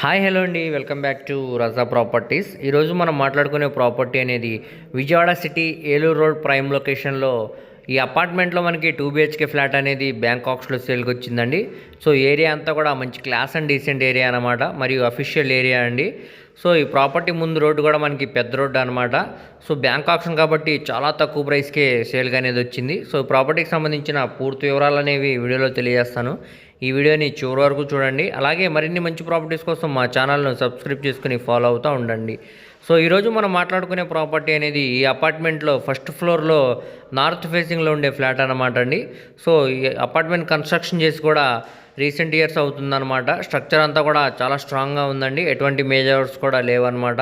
Hi hello అండి. Welcome back to Raza properties. ఈరోజు మనం మాట్లాడుకునే ప్రాపర్టీ అనేది Vijayawada city Eluru road prime లొకేషన్లో ఈ అపార్ట్మెంట్లో మనకి టూ బిహెచ్కే ఫ్లాట్ అనేది బ్యాంకాక్స్లో సేల్కి వచ్చిందండి. సో ఏరియా అంతా కూడా మంచి క్లాస్ అండ్ డీసెంట్ ఏరియా అనమాట మరియు అఫీషియల్ ఏరియా అండి. సో ఈ ప్రాపర్టీ ముందు రోడ్డు కూడా మనకి పెద్ద రోడ్డు అనమాట సో బ్యాంక్ ఆప్షన్ కాబట్టి చాలా తక్కువ ప్రైస్కే సేల్గా అనేది వచ్చింది. సో ప్రాపర్టీకి సంబంధించిన పూర్తి వివరాలు అనేవి వీడియోలో తెలియజేస్తాను. ఈ వీడియోని చివరి వరకు చూడండి. అలాగే మరిన్ని మంచి ప్రాపర్టీస్ కోసం మా ఛానల్ను సబ్స్క్రైబ్ చేసుకుని ఫాలో అవుతూ ఉండండి. సో ఈరోజు మనం మాట్లాడుకునే ప్రాపర్టీ అనేది ఈ అపార్ట్మెంట్లో ఫస్ట్ ఫ్లోర్లో నార్త్ ఫేసింగ్లో ఉండే ఫ్లాట్ అనమాట అండి. సో ఈ అపార్ట్మెంట్ కన్స్ట్రక్షన్ చేసి కూడా రీసెంట్ ఇయర్స్ అవుతుందన్నమాట. స్ట్రక్చర్ అంతా కూడా చాలా స్ట్రాంగ్గా ఉందండి. ఎటువంటి మేజర్స్ కూడా లేవన్నమాట.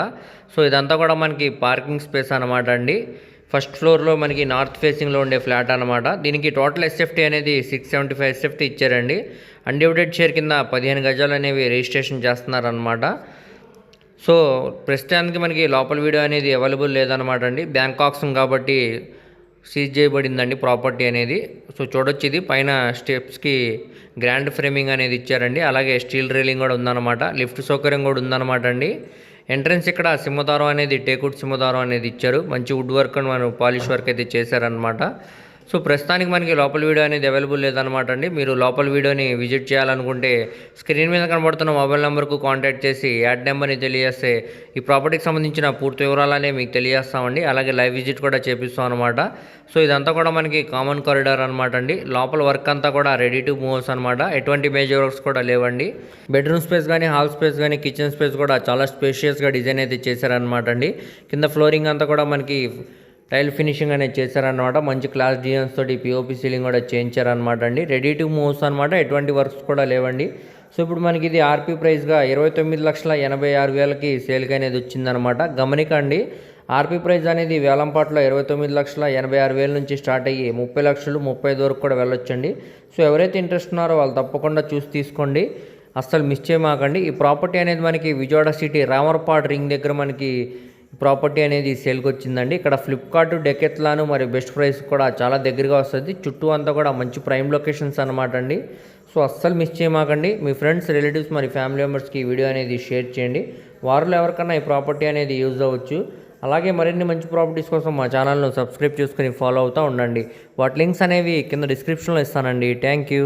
సో ఇదంతా కూడా మనకి పార్కింగ్ స్పేస్ అనమాట అండి. ఫస్ట్ ఫ్లోర్లో మనకి నార్త్ ఫేసింగ్లో ఉండే ఫ్లాట్ అనమాట దీనికి టోటల్ ఎస్ఎఫ్టీ అనేది సిక్స్ సెవెంటీ ఫైవ్ ఎస్ఎఫ్టీ ఇచ్చారండి. అన్డివిడెడ్ షేర్ కింద పదిహేను గజాలు అనేవి రిజిస్ట్రేషన్ చేస్తున్నారనమాట సో ప్రస్తుతానికి మనకి లోపల వీడియో అనేది అవైలబుల్ లేదనమాట అండి. బ్యాంకాక్స్ కాబట్టి సీజ్ చేయబడిందండి ప్రాపర్టీ అనేది. సో చూడొచ్చు ఇది పైన స్టెప్స్కి గ్రాండ్ ఫ్రేమింగ్ అనేది ఇచ్చారండి. అలాగే స్టీల్ రైలింగ్ కూడా ఉందన్నమాట. లిఫ్ట్ సౌకర్యం కూడా ఉందన్నమాట అండి. ఎంట్రన్స్ ఇక్కడ సింహదారం అనేది టేకుడ్ సింహదారం అనేది ఇచ్చారు. మంచి వుడ్ వర్క్ మనం పాలిష్ వర్క్ అయితే చేశారనమాట సో ప్రస్తుతానికి మనకి లోపల వీడియో అనేది అవైలబుల్ లేదనమాట అండి. మీరు లోపల వీడియోని విజిట్ చేయాలనుకుంటే స్క్రీన్ మీద కనబడుతున్న మొబైల్ నెంబర్కు కాంటాక్ట్ చేసి యాడ్ నెంబర్ని తెలియజేస్తే ఈ ప్రాపర్టీకి సంబంధించిన పూర్తి వివరాలనే మీకు తెలియజేస్తామండి. అలాగే లైవ్ విజిట్ కూడా చేపిస్తాం అనమాట సో ఇదంతా కూడా మనకి కామన్ కారిడార్ అనమాట అండి. లోపల వర్క్ అంతా కూడా రెడీ టు మూవ్స్ అనమాట ఎటువంటి మేజర్ వర్క్స్ కూడా లేవండి. బెడ్రూమ్ స్పేస్ కానీ హాల్ స్పేస్ కానీ కిచెన్ స్పేస్ కూడా చాలా స్పేషియస్గా డిజైన్ అయితే చేశారనమాట అండి. కింద ఫ్లోరింగ్ అంతా కూడా మనకి టైల్ ఫినిషింగ్ అనేది చేశారనమాట మంచి క్లాస్ డిజైన్స్ తోటి పిఓపి సీలింగ్ కూడా చేయించారనమాట అండి. రెడీ టు మూవ్స్ అనమాట ఎటువంటి వర్క్స్ కూడా లేవండి. సో ఇప్పుడు మనకి ఇది ఆర్పీ ప్రైస్గా ఇరవై తొమ్మిది లక్షల ఎనభై ఆరు వేలకి సేల్కి అనేది వచ్చిందనమాట గమనికండి ఆర్పీ ప్రైస్ అనేది వేలంపాట్లో ఇరవై తొమ్మిది లక్షల ఎనభై ఆరు వేల నుంచి స్టార్ట్ అయ్యి ముప్పై లక్షలు ముప్పై ఐదు వరకు కూడా వెళ్ళొచ్చండి. సో ఎవరైతే ఇంట్రెస్ట్ ఉన్నారో వాళ్ళు తప్పకుండా చూసి తీసుకోండి. అస్సలు మిస్ చేయమాకండి. ఈ ప్రాపర్టీ అనేది మనకి విజయవాడ సిటీ రామర్పాడ్ రింగ్ దగ్గర మనకి ప్రాపర్టీ అనేది సేల్కి వచ్చిందండి ఇక్కడ ఫ్లిప్కార్ట్ డెకెత్లాను మరియు బెస్ట్ ప్రైస్ కూడా చాలా దగ్గరగా వస్తుంది. చుట్టూ అంతా కూడా మంచి ప్రైమ్ లొకేషన్స్ అనమాట అండి. సో అస్సలు మిస్ చేయమాకండి. మీ ఫ్రెండ్స్ రిలేటివ్స్ మరి ఫ్యామిలీ మెంబర్స్కి ఈ వీడియో అనేది షేర్ చేయండి. వారిలో ఎవరికన్నా ఈ ప్రాపర్టీ అనేది యూజ్ అవ్వచ్చు. అలాగే మరిన్ని మంచి ప్రాపర్టీస్ కోసం మా ఛానల్ను సబ్స్క్రైబ్ చేసుకుని ఫాలో అవుతూ ఉండండి. వాటి లింక్స్ అనేవి కింద డిస్క్రిప్షన్లో ఇస్తానండి. Thank you